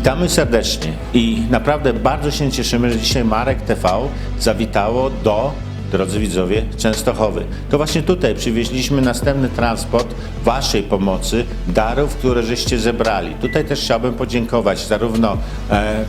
Witamy serdecznie i naprawdę bardzo się cieszymy, że dzisiaj Marek TV zawitało do, drodzy widzowie, Częstochowy. To właśnie tutaj przywieźliśmy następny transport Waszej pomocy, darów, które żeście zebrali. Tutaj też chciałbym podziękować zarówno e,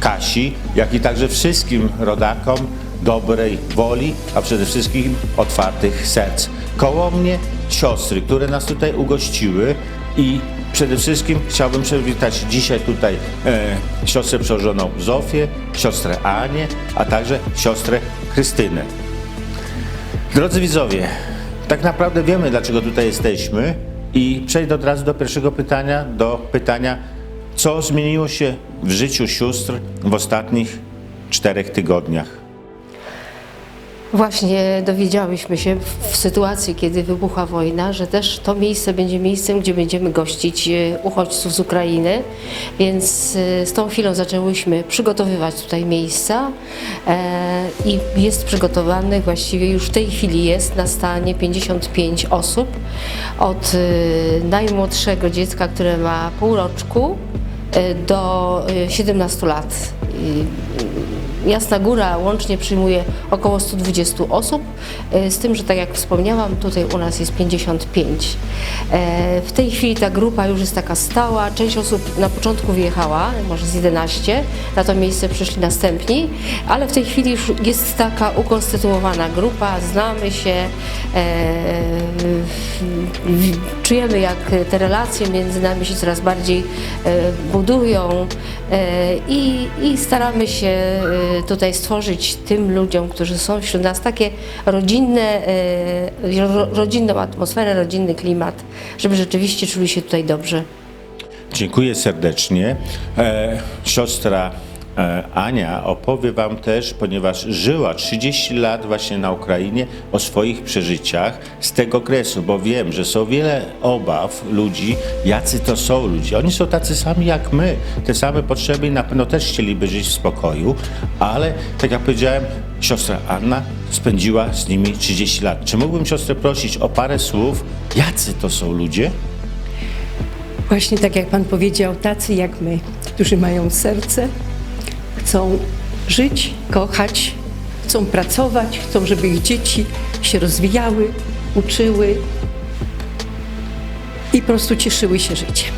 Kasi, jak i także wszystkim rodakom dobrej woli, a przede wszystkim otwartych serc. Koło mnie siostry, które nas tutaj ugościły i przede wszystkim chciałbym przywitać dzisiaj tutaj e, siostrę przełożoną Zofię, siostrę Anię, a także siostrę Krystynę. Drodzy widzowie, tak naprawdę wiemy, dlaczego tutaj jesteśmy i przejdę od razu do pierwszego pytania, do pytania, co zmieniło się w życiu sióstr w ostatnich czterech tygodniach. Właśnie dowiedziałyśmy się w, sytuacji, kiedy wybuchła wojna, że też to miejsce będzie miejscem, gdzie będziemy gościć e, uchodźców z Ukrainy, więc e, z tą chwilą zaczęłyśmy przygotowywać tutaj miejsca e, i jest przygotowanych, właściwie już w tej chwili jest na stanie 55 osób, od najmłodszego dziecka, które ma pół roczku, do e, 17 lat. Jasna Góra łącznie przyjmuje około 120 osób, e, z tym, że tak jak wspomniałam, tutaj u nas jest 55. E, W tej chwili ta grupa już jest taka stała, część osób na początku wyjechała, może z 11, na to miejsce przyszli następni, ale w tej chwili już jest taka ukonstytuowana grupa, znamy się, e, czujemy jak te relacje między nami się coraz bardziej budują i, i staramy się tutaj stworzyć tym ludziom, którzy są wśród nas takie rodzinne, ro- rodzinną atmosferę, rodzinny klimat, żeby rzeczywiście czuli się tutaj dobrze. Dziękuję serdecznie. E, siostra Ania opowie Wam też, ponieważ żyła 30 lat właśnie na Ukrainie, o swoich przeżyciach z tego okresu, bo wiem, że są wiele obaw ludzi, jacy to są ludzie. Oni są tacy sami jak my, te same potrzeby i na pewno też chcieliby żyć w spokoju, ale tak jak powiedziałem, siostra Anna spędziła z nimi 30 lat. Czy mógłbym siostrę prosić o parę słów, jacy to są ludzie? Właśnie tak jak Pan powiedział, tacy jak my, którzy mają serce, chcą żyć, kochać, chcą pracować, chcą, żeby ich dzieci się rozwijały, uczyły i po prostu cieszyły się życiem.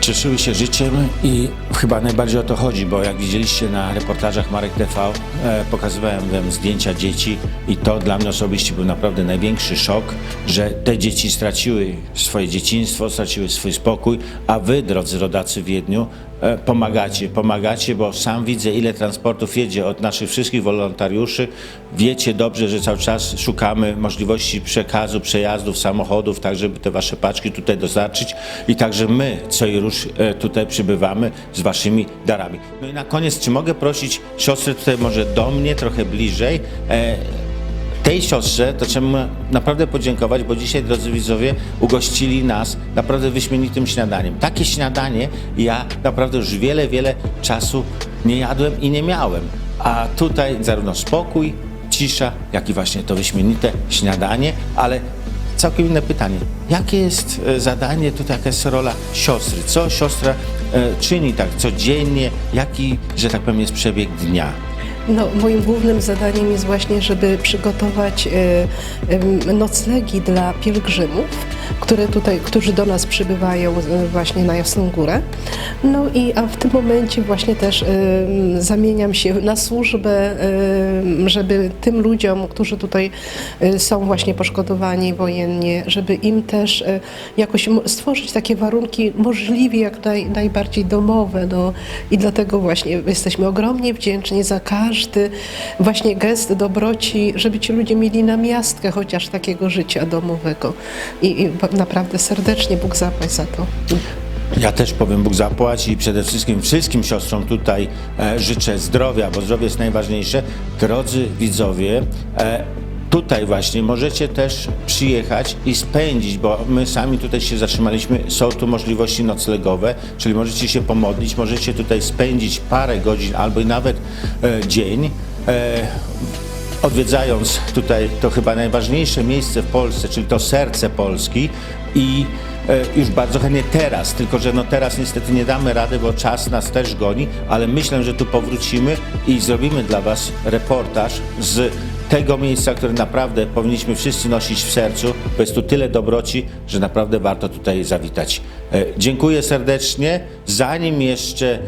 cieszyły się życiem i chyba najbardziej o to chodzi, bo jak widzieliście na reportażach Marek TV, e, pokazywałem wam zdjęcia dzieci i to dla mnie osobiście był naprawdę największy szok, że te dzieci straciły swoje dzieciństwo, straciły swój spokój, a wy, drodzy rodacy w Wiedniu, pomagacie, pomagacie, bo sam widzę, ile transportów jedzie od naszych wszystkich wolontariuszy. Wiecie dobrze, że cały czas szukamy możliwości przekazu, przejazdów, samochodów, tak żeby te wasze paczki tutaj dostarczyć i także my co i róż e, tutaj przybywamy z waszymi darami. No i na koniec, czy mogę prosić siostrę tutaj może do mnie, trochę bliżej, e, tej siostrze to trzeba naprawdę podziękować, bo dzisiaj, drodzy widzowie, ugościli nas naprawdę wyśmienitym śniadaniem. Takie śniadanie ja naprawdę już wiele, wiele czasu nie jadłem i nie miałem. A tutaj zarówno spokój, cisza, jak i właśnie to wyśmienite śniadanie, ale całkiem inne pytanie. Jakie jest e, zadanie, tutaj jaka jest rola siostry? Co siostra e, czyni tak codziennie? Jaki, że tak powiem, jest przebieg dnia? No, moim głównym zadaniem jest właśnie, żeby przygotować e, noclegi dla pielgrzymów, które tutaj, którzy do nas przybywają e, właśnie na Jasną Górę. No i a w tym momencie właśnie też em, zamieniam się na służbę, em, żeby tym ludziom, którzy tutaj e, są właśnie poszkodowani wojennie, żeby im też e, jakoś stworzyć takie warunki możliwie jak naj, najbardziej domowe. No, I dlatego właśnie jesteśmy ogromnie wdzięczni za każdy właśnie gest dobroci, żeby ci ludzie mieli namiastkę chociaż takiego życia domowego. I, i naprawdę serdecznie Bóg zapłać za to. Ja też powiem Bóg zapłać i przede wszystkim wszystkim siostrom tutaj e, życzę zdrowia, bo zdrowie jest najważniejsze. Drodzy widzowie, e, tutaj właśnie możecie też przyjechać i spędzić, bo my sami tutaj się zatrzymaliśmy, są tu możliwości noclegowe, czyli możecie się pomodlić, możecie tutaj spędzić parę godzin albo i nawet e, dzień. E, odwiedzając tutaj to chyba najważniejsze miejsce w Polsce, czyli to serce Polski i e, już bardzo chętnie teraz, tylko że no teraz niestety nie damy rady, bo czas nas też goni, ale myślę, że tu powrócimy i zrobimy dla Was reportaż z tego miejsca, które naprawdę powinniśmy wszyscy nosić w sercu, bo jest tu tyle dobroci, że naprawdę warto tutaj zawitać. E, Dziękuję serdecznie. Zanim jeszcze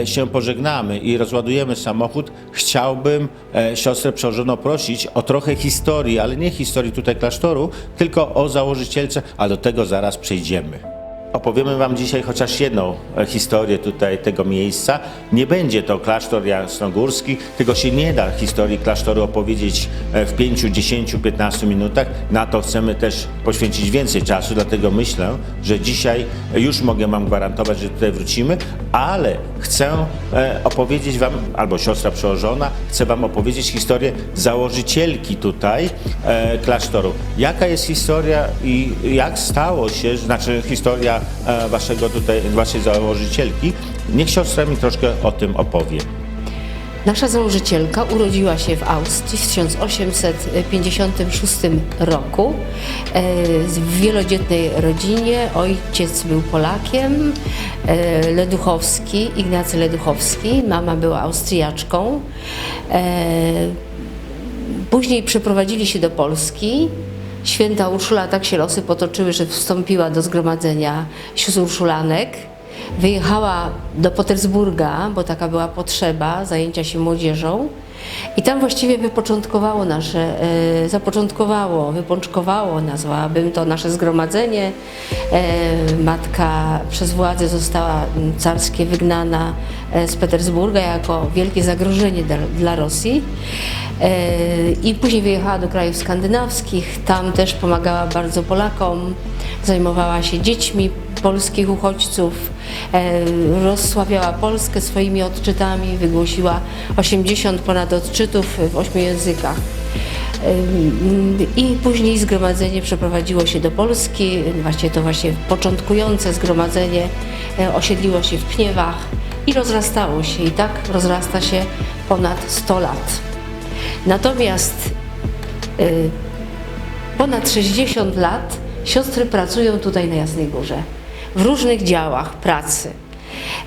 e, się pożegnamy i rozładujemy samochód, chciałbym e, siostrę przełożoną prosić o trochę historii, ale nie historii tutaj klasztoru, tylko o założycielce, a do tego zaraz przejdziemy. Opowiemy Wam dzisiaj chociaż jedną e, historię tutaj tego miejsca. Nie będzie to klasztor jasnogórski, tylko się nie da historii klasztoru opowiedzieć e, w 5, 10, 15 minutach. Na to chcemy też poświęcić więcej czasu, dlatego myślę, że dzisiaj już mogę Wam gwarantować, że tutaj wrócimy, ale chcę e, opowiedzieć Wam, albo siostra przełożona, chcę Wam opowiedzieć historię założycielki tutaj e, klasztoru. Jaka jest historia i jak stało się, znaczy historia e, Waszego tutaj, Waszej założycielki? Niech siostra mi troszkę o tym opowie. Nasza założycielka urodziła się w Austrii w 1856 roku e, w wielodzietnej rodzinie. Ojciec był Polakiem, e, Leduchowski, Ignacy Leduchowski. Mama była Austriaczką. E, Później przeprowadzili się do Polski. Święta Urszula tak się losy potoczyły, że wstąpiła do zgromadzenia sióstr Urszulanek. Wyjechała do Petersburga, bo taka była potrzeba zajęcia się młodzieżą. I tam właściwie wypoczątkowało nasze, e, zapoczątkowało, wypączkowało, nazwałabym to nasze zgromadzenie. E, matka przez władze została m, carskie wygnana e, z Petersburga jako wielkie zagrożenie dla, Rosji. I później wyjechała do krajów skandynawskich, tam też pomagała bardzo Polakom, zajmowała się dziećmi polskich uchodźców, e, rozsławiała Polskę swoimi odczytami, wygłosiła 80 ponad odczytów w ośmiu językach. Ym, I później zgromadzenie przeprowadziło się do Polski, właśnie to właśnie początkujące zgromadzenie e, osiedliło się w Pniewach i rozrastało się i tak rozrasta się ponad 100 lat. Natomiast ponad 60 lat siostry pracują tutaj na Jasnej Górze w różnych działach pracy.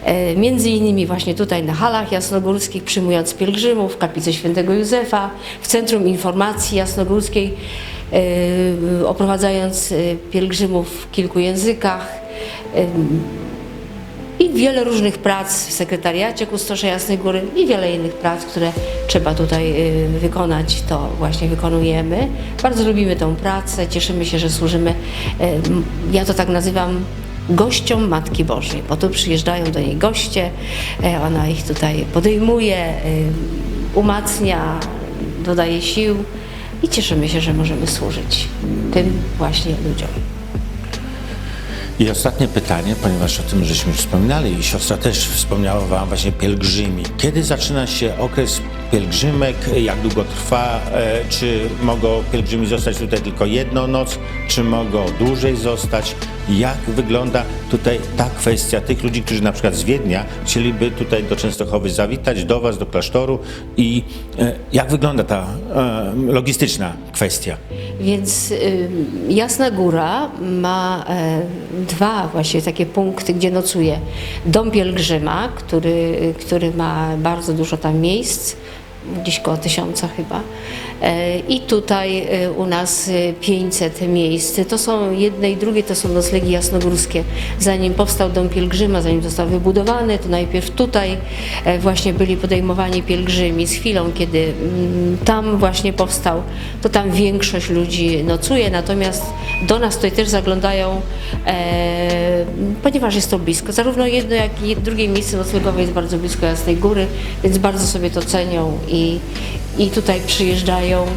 E, Między innymi właśnie tutaj na halach jasnogórskich, przyjmując pielgrzymów, w kaplicy świętego Józefa, w Centrum Informacji Jasnogórskiej, e, oprowadzając e, pielgrzymów w kilku językach. I wiele różnych prac w sekretariacie Kustosza Jasnej Góry i wiele innych prac, które trzeba tutaj wykonać, to właśnie wykonujemy. Bardzo lubimy tę pracę, cieszymy się, że służymy, ja to tak nazywam, gościom Matki Bożej, bo tu przyjeżdżają do niej goście, e, ona ich tutaj podejmuje, y, umacnia, dodaje sił i cieszymy się, że możemy służyć tym właśnie ludziom. I ostatnie pytanie, ponieważ o tym żeśmy wspominali i siostra też wspomniała Wam właśnie pielgrzymi. Kiedy zaczyna się okres pielgrzymek, jak długo trwa, e, czy mogą pielgrzymi zostać tutaj tylko jedną noc, czy mogą dłużej zostać? Jak wygląda tutaj ta kwestia tych ludzi, którzy na przykład z Wiednia chcieliby tutaj do Częstochowy zawitać, do Was, do klasztoru i e, jak wygląda ta e, logistyczna kwestia? Więc y, Jasna Góra ma dwa właśnie takie punkty, gdzie nocuje. Dom Pielgrzyma, który, który ma bardzo dużo tam miejsc, gdzieś koło tysiąca chyba. E, I tutaj e, u nas e, 500 miejsc. To są jedne i drugie, to są noclegi jasnogórskie. Zanim powstał Dom Pielgrzyma, zanim został wybudowany, to najpierw tutaj e, właśnie byli podejmowani pielgrzymi. Z chwilą, kiedy mm, tam właśnie powstał, to tam większość ludzi nocuje, natomiast do nas tutaj też zaglądają, e, ponieważ jest to blisko. Zarówno jedno, jak i drugie miejsce noclegowe jest bardzo blisko Jasnej Góry, więc bardzo sobie to cenią i, i tutaj przyjeżdżają. E,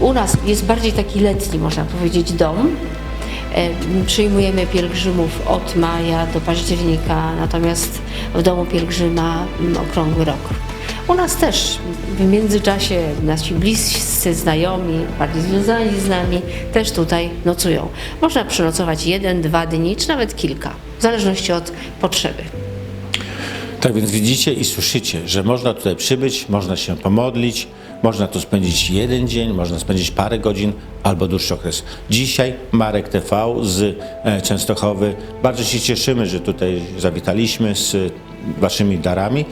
u nas jest bardziej taki letni, można powiedzieć, dom. E, Przyjmujemy pielgrzymów od maja do października, natomiast w domu pielgrzyma mm, okrągły rok. U nas też w międzyczasie nasi bliscy znajomi, bardziej związani z nami, też tutaj nocują. Można przenocować jeden, dwa dni, czy nawet kilka, w zależności od potrzeby. Tak więc widzicie i słyszycie, że można tutaj przybyć, można się pomodlić, można tu spędzić jeden dzień, można spędzić parę godzin albo dłuższy okres. Dzisiaj Marek TV z e, Częstochowy. Bardzo się cieszymy, że tutaj zawitaliśmy z waszymi darami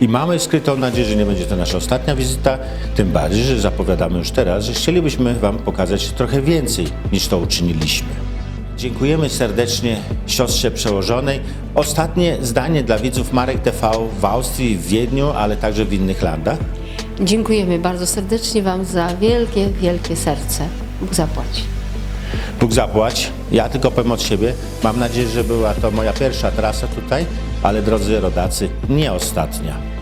i mamy skrytą nadzieję, że nie będzie to nasza ostatnia wizyta, tym bardziej, że zapowiadamy już teraz, że chcielibyśmy wam pokazać trochę więcej niż to uczyniliśmy. Dziękujemy serdecznie siostrze przełożonej. Ostatnie zdanie dla widzów Marek TV w Austrii, w Wiedniu, ale także w innych landach. Dziękujemy bardzo serdecznie Wam za wielkie, wielkie serce. Bóg zapłaci. Bóg zapłać. Ja tylko powiem od siebie. Mam nadzieję, że była to moja pierwsza trasa tutaj, ale drodzy rodacy, nie ostatnia.